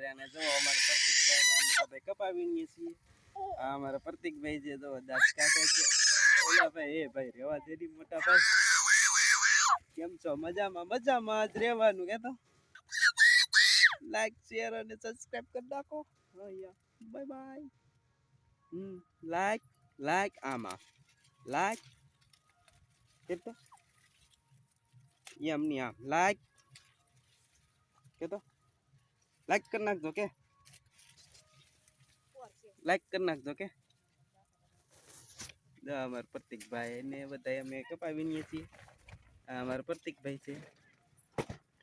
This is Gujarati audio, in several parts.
કર્યા ને જો અમારા છે ઓલા ભાઈ, એ ભાઈ રેવા દેરી મોટા ભાઈ. કેમ છો? મજામાં મજામાં જ રહેવાનું કે તો? લાઈક અને સબસ્ક્રાઇબ કરી બાય બાય હમ લાઈક લાઈક આમાં. લાઈક કેતો એમ નહીં આમ. લાઈક કેતો લાઈક કરી નાખજો કે લાઈક કરી નાખજો કે અમારા પ્રતિકભાઈ ને બધા અમે કપાવીને છીએ. આ અમારા પ્રતિકભાઈ છે.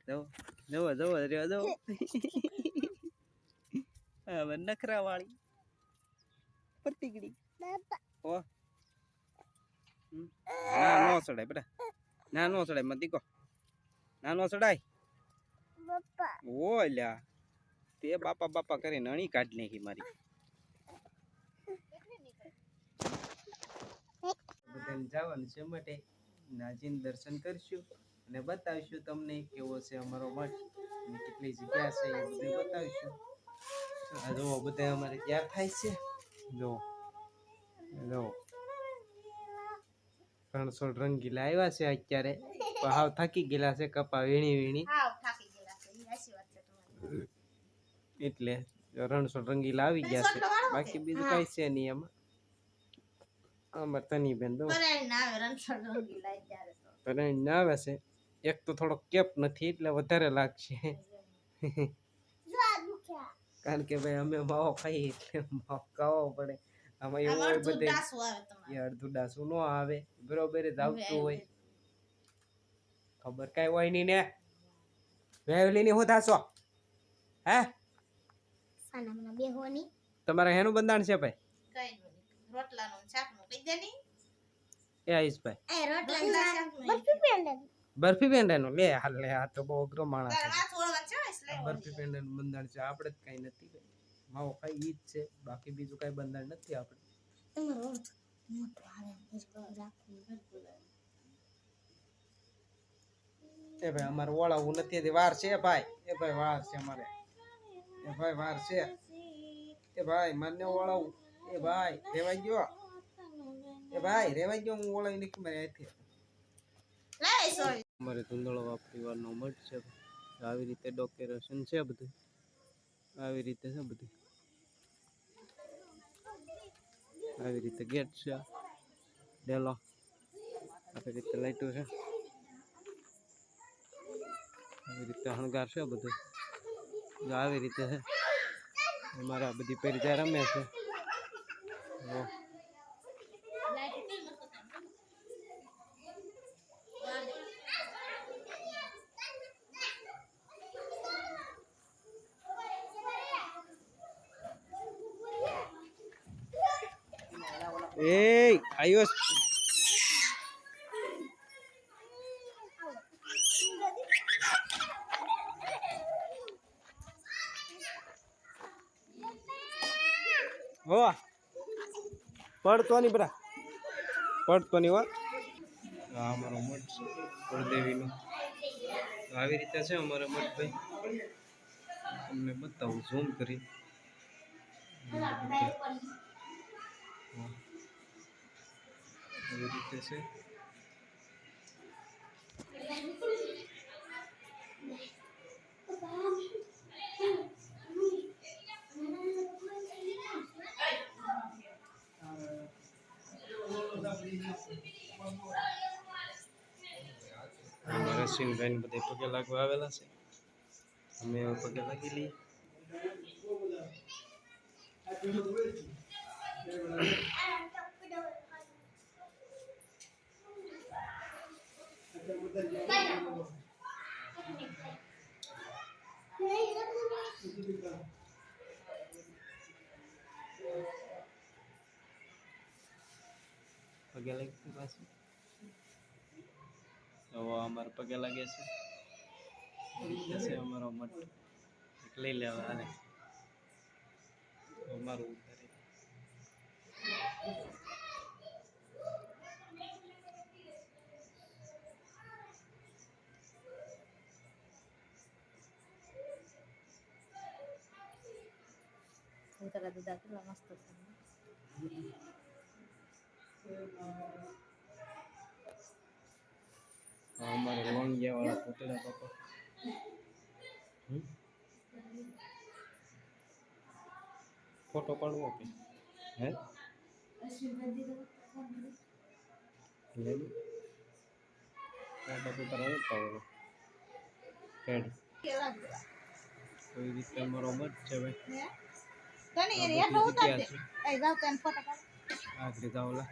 જવો જવો જવો રહ્યો જવો. હવે નખરા વાળી પ્રતિકડી. ઓ. ના નો ચડાય બેટા. ના નો ચડાય મત દીકો. ના નો ચડાય. ઓ લ્યા. તે બાપા બાપા કરીને અણી કાઢ નાખી મારી. બધાને જવાનું છે માટે નાજીન દર્શન કરશું અને બતાવીશું તમને કેવો છે અમારો મઠ અને કેટલી જગ્યા છે એ બધું બતાવીશું. આ જુઓ બધા અમારે તૈયાર થાય છે. જુઓ. જુઓ. ત્રણસો રંગીલા આવ્યા છે અત્યારે. હાવ થાકી ગયેલા છે કપા વીણી વીણી. હાવ થાકી ગયેલા છે એ વાત છે તમારી. એટલે રણસો રંગીલા આવી ગયા છે. બાકી બીજું કઈ છે નહીં એમાં. અમાર તની બેન દો ના આવે રણછોડ તો. તને ના આવે છે. એક તો થોડો કેપ નથી એટલે વધારે લાગશે. કારણ કે ભાઈ અમે માવો ખાઈએ એટલે માવો ખાવો પડે. આમાં એવું હોય બધે. અડધું ડાસું ન આવે. બરોબર જ આવતું હોય. ખબર કઈ હોય નહીં ને. વેવલીની હું થાશો? હે? સાના મના બેહોની. તમારે હેનું બંધાણ છે ભાઈ? કઈ નહીં રોટલાનું શાકનું કહી દે ની એ આયુષભાઈ એ રોટલા બરફી પેંડે બરફી પેંડાનું? લે હાલ લે આ તો બહુ અઘરો માણસ છે. તારા માથું છે એટલે બરફી પેંડાનું બંધાણ છે. આપણે જ કાંઈ નથી માવો ખાઈ ઈ જ છે. બાકી બીજું કાંઈ બંધાણ નથી આપણે. તમારો અર્થ મોટો આવે એ ભાઈ અમારે ઓળાવું નથી. વાર છે ભાઈ. એ ભાઈ વાર છે અમારે. એ ભાઈ વાર છે. એ ભાઈ મને ઓળાવું એ ભાઈ રેવાઈ ગયો? એ ભાઈ રેવાઈ ગયો હું ઓળાવી નીકળી મારે અહીંથી મારે ધૂંધળો વાપરી પરિવારનો મઠ છે. આવી રીતે ડોકેરેશન છે બધું. આવી રીતે છે બધું. આવી રીતે ગેટ છે. ડેલો. આવી રીતે લાઈટો છે. આવી રીતે હણગાર છે બધું. જો આવી રીતે છે અમારા બધી પરિચય રમે છે. એ આયુષ હો પડતો નહીં બરા. પડતોની હો. આ અમારો મઠ છે કુળદેવીનો. આવી રીતે છે અમારો મઠ ભાઈ. તમને બતાવું ઝૂમ કરી. આવી રીતે છે. અમારા સિંહભાઈ બધે પગે લાગવા આવેલા છે અમે હવે પગે લાગી લઈએ પગે લાગી પાછું તો અમારે પગે લાગે છે એ રીતે છે અમારો મઠ એક લઈ લેવા હાલે તો અમારું ઉતારી ઉતરા દીધા કેટલા મસ્ત છે આ અમારે લોંગિયા વાળા પૂતળા બાપા? ફોટો પાડવો કે? હે? બધું તારે હું પાડવાનું હેડ. કોઈ રીતે અમારો મત છે ભાઈ. તને ઉતાર દે. એ જાવ તને ફોટો પાડ. છે આખરી જાવલા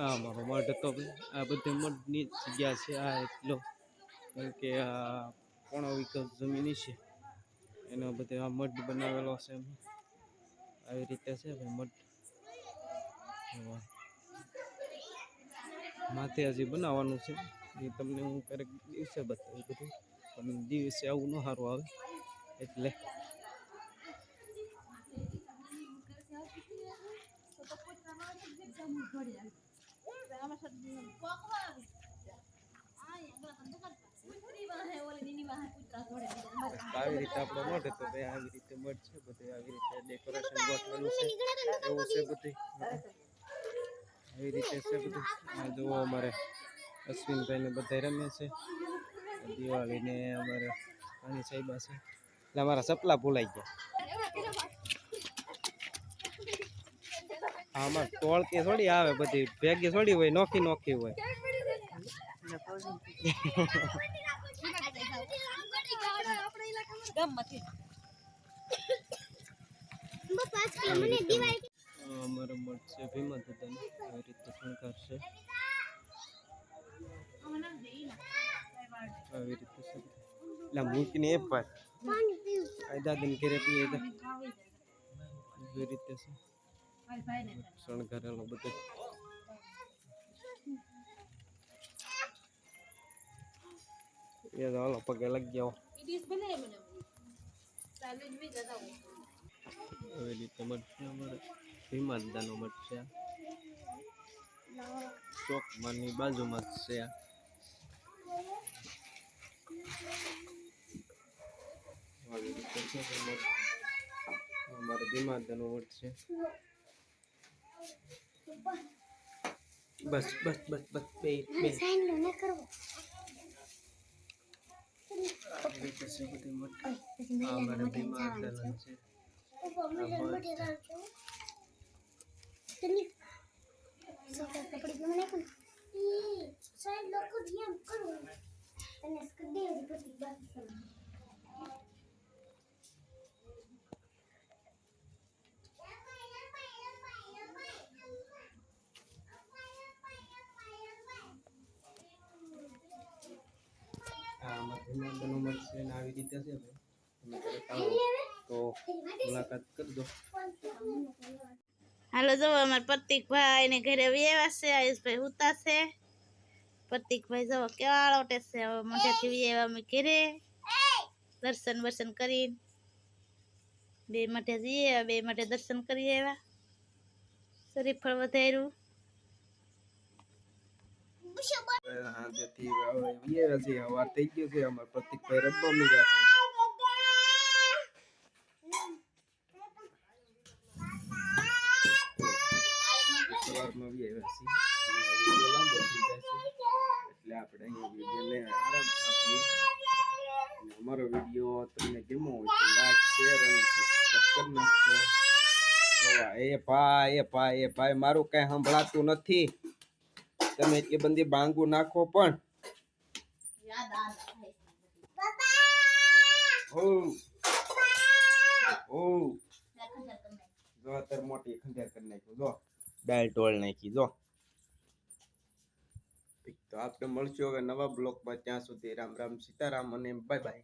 આ મારો મઢ હતો આ બધે મઢની જગ્યા છે, આ એટલો. કારણ કે આ પોણો વિકલ્પ જમીન છે. એનો બધે આ મઢ બનાવેલો છે. આવી રીતે છે મઢ. માથે હજી બનાવવાનું છે. એ તમને હું ક્યારેક દિવસે બતાવું બધું. પણ દિવસે આવું ન સારું આવે. એટલે આવી રીતે આપણો મઠ હતો ભાઈ આવી રીતે મઠ છે બધે આવી રીતે ડેકોરેશન ગોઠવેલું છે. એવું છે બધું. આવી રીતે છે બધું. આ જુઓ અમારે અશ્વિનભાઈને બધા રમે છે. દિવાળીને અમારે પાણી સાહેબા છે. એટલે અમારા સપલા ભૂલાઈ ગયા. આમાં ટોળકી થોડી આવે બધી ભેગી થોડી હોય નોખી નોખી હોય. ગામમાંથી આ અમારો મઠ છે ભીમા દાદાનો આવી રીતે શણગાર છે આવી રીતે છે એટલે મૂકીને એ પર આ દાદાને ઘરે પીએ તો એવી રીતે છે. શણગારેલો બધો એ તો હાલો પગે લગ જાઓ એવી રીતે મઠ છે અમારે ભીમા દાદાનો મઠ છે ચોકમાંની બાજુમાં જ છે આ. આવી રીતે છે તે મઠ અમારે ભીમા દાદાનો મઠ છે બસ બસ બસ બસ બે બે આવી રીતે છે બધી મઠ આ અમારે ભીમા દાદાનો છે આ અમારે ભીમા દાદાનો મઠ છે ને આવી રીતે છે ભાઈ તમે ક્યારેક આવો તો મુલાકાત કરજો હાલો, જો અમાર પ્રતિકભાઈ ને ઘરે વ્યવા છે, આયુષભાઈ હુતા છે. પ્રતિકભાઈ જો કેવા લોટે છે, હવે મોઢેથી વ્યવા અમે ઘરે. દર્શન બર્શન કરી. બે માટે જઈએ બે માટે દર્શન કરી આવ્યા. શરીફળ વધાર્યું. હાથેથી હવે વિયેરા છે હવાર થઈ ગયો છે. અમારા પ્રતિકભાઈ રબ્બા મીડ્યા છે. સવારમાં લાંબો થઈ જાય છે. એટલે આપણે અહીંયા આરામ આપીએ. અમારો વીડિયો તમને ગમ્યો હોય તો એ ભાઈ એ ભાઈ એ ભાઈ, મારું કઈ સંભળાતું નથી. તમે એટલી બધી બાંગુ નાખો પણ. જો અત્યારે મોટી ખંડેર કરી નાખ્યું જો. દાળ ટોળ નાખી જો. તો આપણે મળશું હવે નવા બ્લોગમાં. ત્યાં સુધી રામ રામ સીતારામ અને બાય બાય.